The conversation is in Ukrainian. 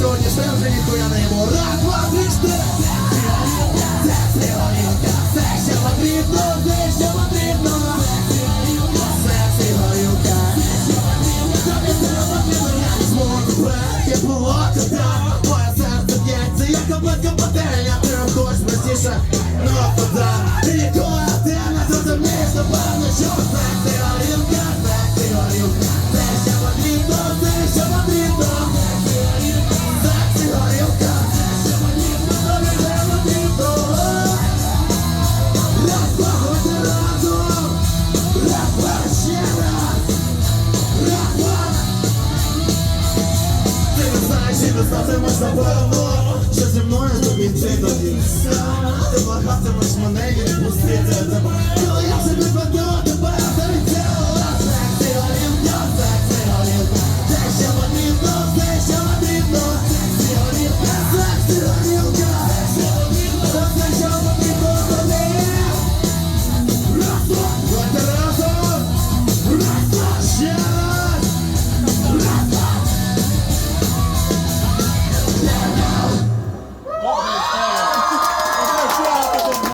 Сьогодні вже ніхуя не йому. Раз, два, три, чотири. Це я не простіше, ну вода. Ти не зрозумієш, напевно, що це все горілка, це все і знатимеш напевно Що зі мною тобі йти до кінця. Ти благатимеш мене відпустити тебе. Я собі веду тебе завітіла Секси горілка, секси горілка Те, що мені що